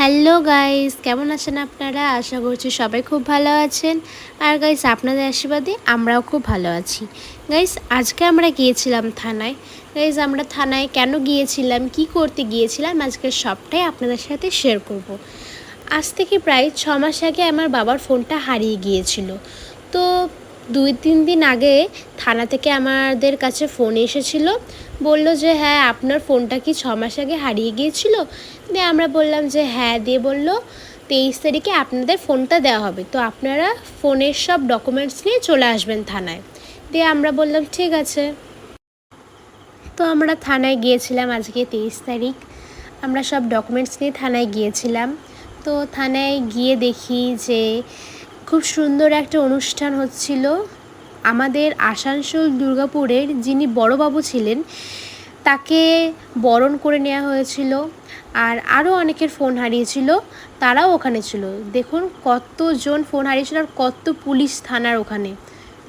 Hello guys, কেমন আছেন আপনারা? আশা করছি সবাই খুব ভালো আছেন। আর গাইস, আপনাদের আশীর্বাদে আমরাও খুব ভালো আছি। গাইস, আজকে আমরা গিয়েছিলাম থানায়। গাইস, আমরা থানায় কেন গিয়েছিলাম, কি করতে গিয়েছিলাম, আজকে সবটাই আপনাদের সাথে শেয়ার করব। আজ থেকে প্রায় ছ মাস আগে আমার বাবার ফোনটা হারিয়ে গিয়েছিল। তো দুই, তিন দিন আগে থানা থেকে আমাদের কাছে ফোন এসেছিল। বলল যে হ্যাঁ আপনার ফোনটা কি ছ মাস আগে হারিয়ে গিয়েছিল? দিয়ে আমরা বললাম যে হ্যাঁ দিয়ে বলল, তেইশ তারিখে আপনাদের ফোনটা দেওয়া হবে। তো আপনারা ফোনের সব ডকুমেন্টস নিয়ে চলে আসবেন থানায়। দিয়ে আমরা বললাম, ঠিক আছে। তো আমরা থানায় গিয়েছিলাম আজকে তেইশ তারিখ। আমরা সব ডকুমেন্টস নিয়ে থানায় গিয়েছিলাম। তো থানায় গিয়ে দেখি যে খুব সুন্দর একটা অনুষ্ঠান হচ্ছিল। আমাদের আসানসোল দুর্গাপুরের যিনি বড়বাবু ছিলেন, তাকে বরণ করে নেওয়া হয়েছিল আর আরও অনেকের ফোন হারিয়েছিল, তারাও ওখানে ছিল। দেখুন কতজন ফোন হারিয়েছিল আর কত পুলিশ থানার ওখানে।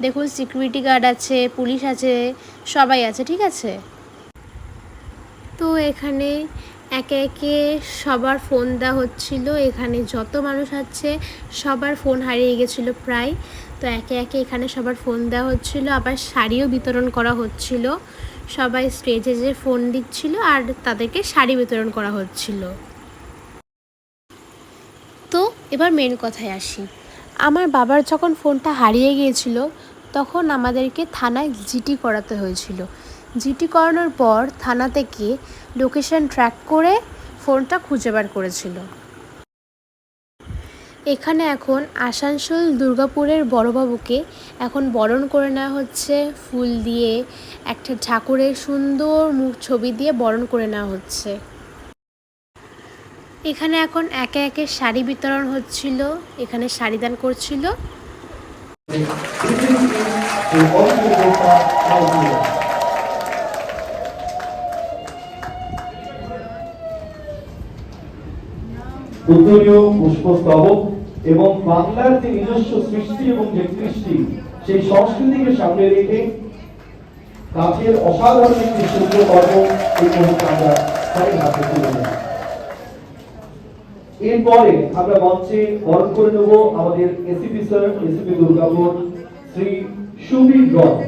দেখুন সিকিউরিটি গার্ড আছে, পুলিশ আছে, সবাই আছে, ঠিক আছে? তো এখানে একে একে সবার ফোন দেওয়া হচ্ছিল, এখানে যত মানুষ আছে সবার ফোন হারিয়ে গেছিল প্রায়। তো একে একে এখানে সবার ফোন দেওয়া হচ্ছিল, আবার শাড়িও বিতরণ করা হচ্ছিল। সবাই স্টেজে যে ফোন দিচ্ছিল আর তাদেরকে শাড়ি বিতরণ করা হচ্ছিল। তো এবার মেন কথায় আসি। আমার বাবার যখন ফোনটা হারিয়ে গিয়েছিল, তখন আমাদেরকে থানায় জিটি করাতে হয়েছিল। জিটি করানোর পর থানা থেকে লোকেশন ট্র্যাক করে ফোনটা খুঁজে বার করেছিল। এখানে এখন আসানসোল দুর্গাপুরের বড়বাবুকে এখন বরণ করে নেওয়া হচ্ছে। ফুল দিয়ে একটা ঠাকুরের সুন্দর মুখ ছবি দিয়ে বরণ করে নেওয়া হচ্ছে। এখানে এখন একে একে শাড়ি বিতরণ হচ্ছিল, এখানে শাড়ি দান করছিল। উত্তরীয় পুষ্পস্তবক এবং বাংলার যে নিজস্ব সৃষ্টি এবং যে কৃষ্টি সেই সংস্কৃতিকে সামনে রেখে কাছের অসাধারণ একটি শিল্পকর্ম এই মুহূর্তে আমরা সবাই হাতে তুলে এরপরে আমরা মঞ্চে বরণ করে নেব আমাদের ACP sir, ACP Durgapur, Shri Subir Roy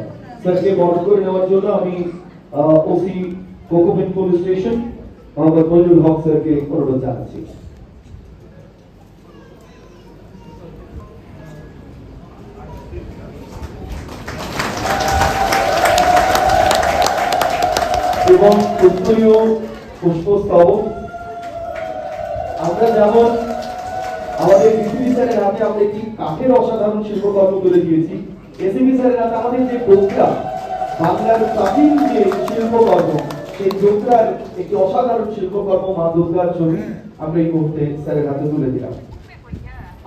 স্যারকে বরণ করে নেওয়ার জন্য আমি OC coke oven police station, Mohammad Manjur Haque স্যারকে অনুরোধ জানাচ্ছি। এবং উত্তরীয় পুষ্পস্তবক, আমরা যেমন আমাদের বিসিবি স্যারের হাতে আমরা একটি কাঠের অসাধারণ শিল্পকর্ম তুলে দিয়েছি। এসিবি স্যারের হাতে আমাদের যে ডোকরা বাংলার প্রাচীন যে শিল্পকর্ম, সেই ডোকরার একটি অসাধারণ শিল্পকর্ম মা দুর্গার ছবি আমরা এই মুহূর্তে স্যারের হাতে তুলে দিলাম।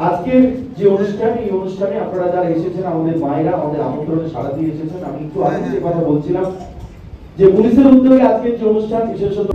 আজকের যে অনুষ্ঠান, এই অনুষ্ঠানে আপনারা যারা এসেছেন, আমাদের মায়েরা আমাদের আমন্ত্রণে সাড়া দিয়ে এসেছেন, আমি একটু আগে যে কথা বলছিলাম যে পুলিশের উদ্যোগে আজকের যে অনুষ্ঠান বিশেষত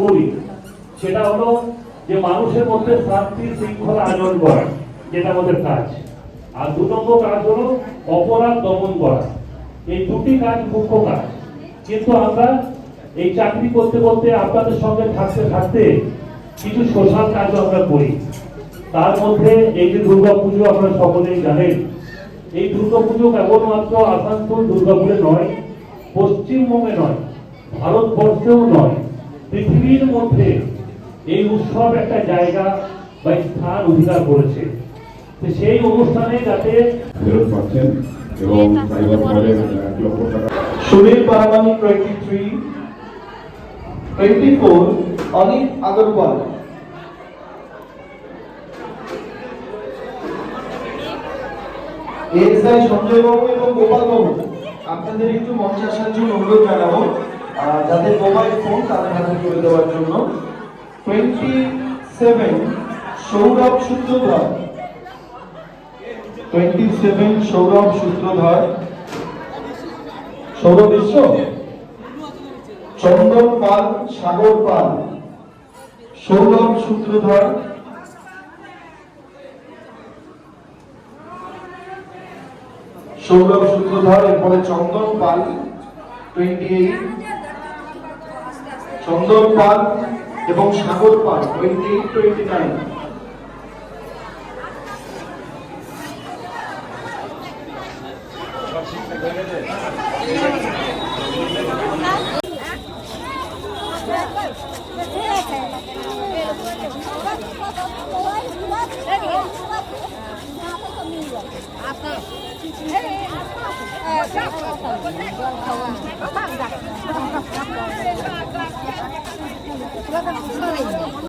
করি। সেটা হলো যে মানুষের মধ্যে শান্তি শৃঙ্খলা আয়োজন করা যেটা আমাদের কাজ। আর দু নম্বর কাজ হলো অপরাধ দমন করা। এই দুটি কাজ মুখ্য কাজ। কিন্তু আমরা এই চাকরি করতে করতে আপনাদের সঙ্গে থাকতে থাকতে কিছু সোশ্যাল কাজও আমরা করি। তার মধ্যে এই যে দুর্গা পুজো আপনারা সকলেই জানেন। এই দুর্গা পুজো কেবলমাত্র আসানসোল, দুর্গাপুরে নয়, পশ্চিমবঙ্গে নয়, ভারতবর্ষেও নয়, পৃথিবীর মধ্যে এই উৎসব একটা জায়গা বা স্থান অধিকার করেছে। সেই অনুষ্ঠানে যাতে ফেরত পাচ্ছেন এবং সাইবার ফ্রডের এক লক্ষ টাকা Sunil Paramani twenty three twenty four Anit Agarwal. SI Sanjay Babu এবং গোপাল বাবু আপনাদের একটু মঞ্চে আসার জন্য অনুরোধ জানাব। যাদের মোবাইল ফোন তাদের হাতে তুলে দেওয়ার জন্য। Twenty seven Sourav Sutradhar twenty seven Sourav Sutradhar Sourav Biswa Chandan Pal, সাগর পাল। সৌরভ সূত্রধর সৌরভ সূত্রধর এরপরে চন্দন পাল টোয়েন্টি চন্দন পাল এবং Sagar Pal twenty eight twenty nine 何で?